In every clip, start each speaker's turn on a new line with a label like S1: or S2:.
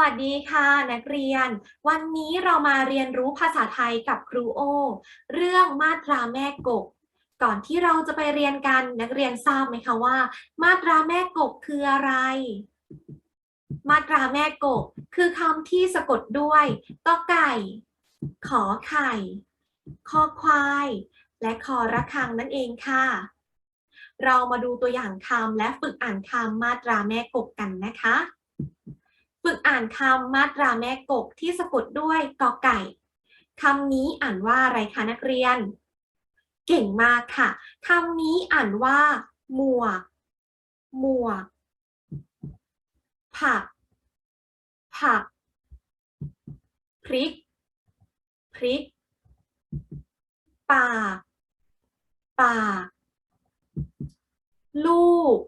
S1: วัสดีค่ะ นักเรียน วันนี้เรามาเรียนรู้ภาษาไทยกับครูโอ เรื่องมาตราแม่กบก่อนที่เราจะไปเรียนกันนักเรียนทราบไหมคะว่า มาตราแม่กบคืออะไร มาตราแม่กบคือคำที่สะกดด้วยกอไก่ ขอไข่ คอควาย และคอระฆังนั่นเองค่ะ เรามาดูตัวอย่างคำและฝึกอ่านคำมาตราแม่กบกันนะคะ ฝึกอ่านคำมาตราแม่กบที่สะกดด้วยกอไก่คำนี้อ่านว่าอะไรคะนักเรียน เก่งมากค่ะคำนี้อ่านว่า หมวก หมวก ผัก ผัก พริก พริกปากปาลูก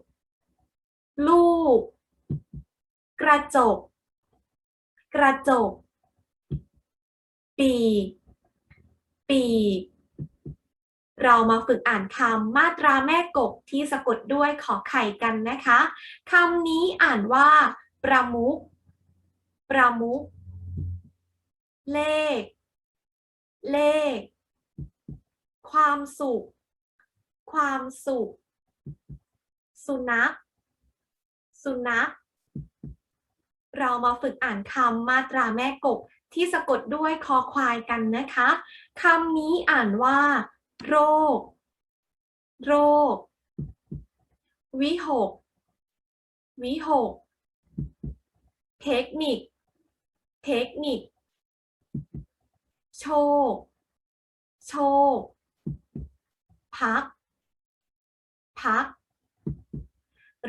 S1: ลูก กระจก กระจก ปีกปีกเรามาฝึกอ่านคำมาตราแม่กบที่สะกดด้วยขอไข่กันนะคะคำนี้อ่านว่า ประมุขประมุขเลข เลข ความสุข ความสุข สุนัข สุนัข เรามาฝึกอ่านคำมาตราแม่กบที่สะกดด้วยคอควายกันนะคะคำนี้อ่านว่า โรค โรค วิหก วิหก เทคนิค เทคนิค โชค โชค พัก พัก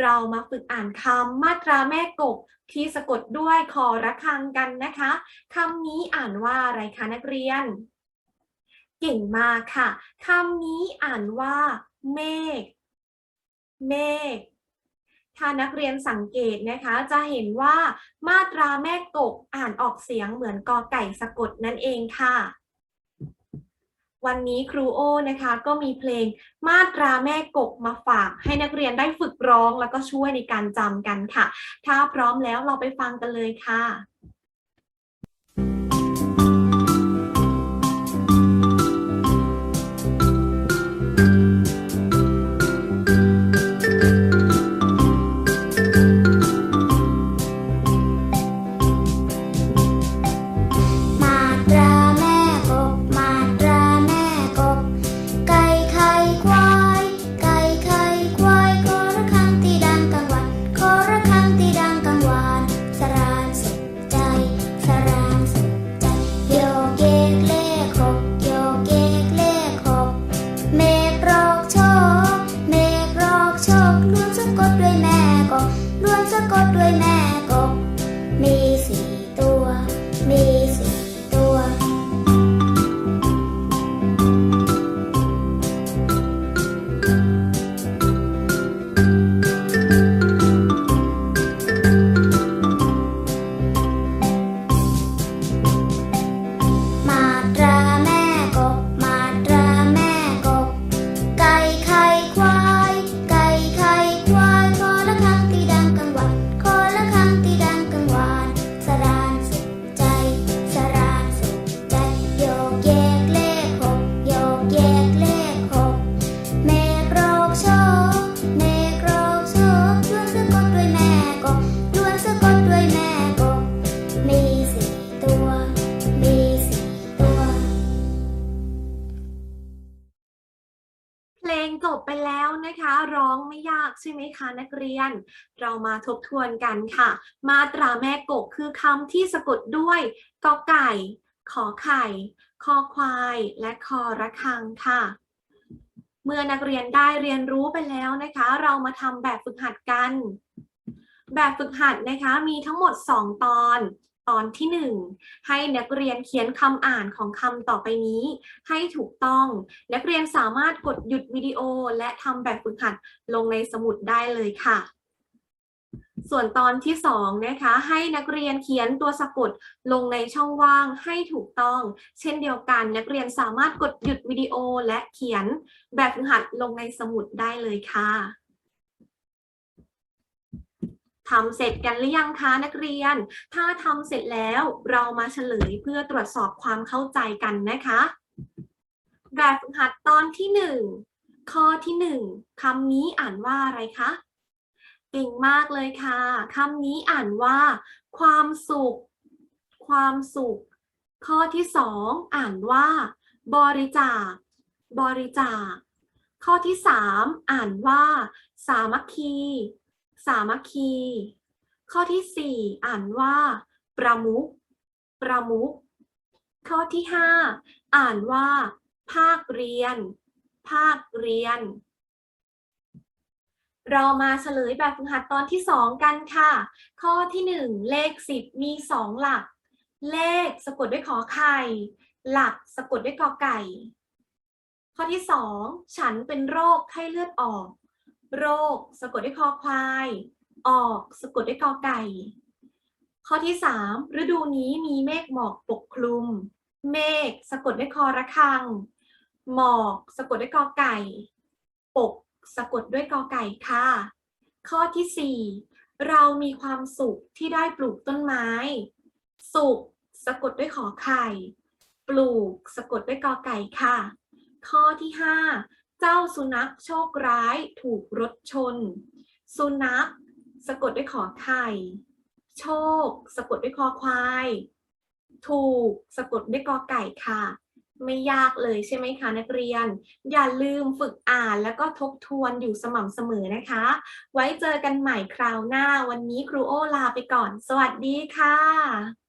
S1: เรามาฝึกอ่านคำมาตราแม่กบที่สะกดด้วยคอระฆังกันนะคะคำนี้อ่านว่าอะไรคะนักเรียน เก่งมากค่ะคำนี้อ่านว่า เมฆเมฆถ้านักเรียนสังเกตนะคะจะเห็นว่ามาตราแม่กบอ่านออกเสียงเหมือนกอไก่สะกดนั่นเองค่ะ วันนี้ครูโอนะคะก็มีเพลงมาตราแม่กบมาฝาก ให้นักเรียนได้ฝึกร้องแล้วก็ช่วยในการจำกันค่ะ ถ้าพร้อมแล้วเราไปฟังกันเลยค่ะ จบไปแล้วนะคะ ร้องไม่ยากใช่ไหมคะนักเรียน เรามาทบทวนกันค่ะ มาตราแม่กบคือคำที่สะกดด้วยกอไก่ ขอไข่ คอควายและคอระฆังค่ะ เมื่อนักเรียนได้เรียนรู้ไปแล้วนะคะ เรามาทำแบบฝึกหัดกัน แบบฝึกหัดนะคะมีทั้งหมด 2 ตอนตอนที่ 1 ให้นักเรียนเขียนคำอ่านของคำต่อไปนี้ ให้ถูกต้อง นักเรียนสามารถกดหยุดวิดีโอและทำแบบฝึกหัดลงในสมุดได้เลยค่ะ ส่วนตอนที่สองนะคะให้นักเรียนเขียนตัวสะกดลงในช่องว่างให้ถูกต้อง เช่นเดียวกันนักเรียนสามารถกดหยุดวิดีโอและเขียนแบบฝึกหัดลงในสมุดได้เลยค่ะทำเสร็จกันหรือยังคะนักเรียน ถ้าทำเสร็จแล้วเรามาเฉลยเพื่อตรวจสอบความเข้าใจกันนะคะ แบบฝึกหัดตอนที่หนึ่งข้อที่หนึ่งคำนี้อ่านว่าอะไรคะ เก่งมากเลยค่ะคำนี้อ่านว่า ความสุข ความสุข ข้อที่สองอ่านว่า บริจาค บริจาค ข้อที่สามอ่านว่า สามัคคี สามัคคี ข้อที่สี่อ่านว่า ประมุขประมุขข้อที่ห้าอ่านว่า ภาคเรียน ภาคเรียน เรามาเฉลยแบบฝึกหัดตอนที่สองกันค่ะ ข้อที่หนึ่งเลขสิบมีสองหลัก เลขสะกดด้วยขอไข่ หลักสะกดด้วยกอไก่ ข้อที่สองฉันเป็นโรคไข้เลือดออก โรคสะกดด้วยคอควาย ออกสะกดด้วยกอไก่ ข้อที่สามฤดูนี้มีเมฆหมอกปกคลุม เมฆสะกดด้วยคอระฆัง หมอกสะกดด้วยกอไก่ ปก สะกดด้วยกอไก่ค่ะ ข้อที่สี่เรามีความสุขที่ได้ปลูกต้นไม้ สุข สะกดด้วยขอไข่ ปลูก สะกดด้วยกอไก่ค่ะ ข้อที่ห้าเจ้าสุนัขโชคร้ายถูกรถชน สุนัข สะกดด้วยขอไข่ โชค สะกดด้วยคอควาย ถูก สะกดด้วยกอไก่ค่ะ ไม่ยากเลยใช่ไหมคะนักเรียน อย่าลืมฝึกอ่านแล้วก็ทบทวนอยู่สม่ำเสมอนะคะ ไว้เจอกันใหม่คราวหน้าวันนี้ครูโอลาไปก่อน สวัสดีค่ะ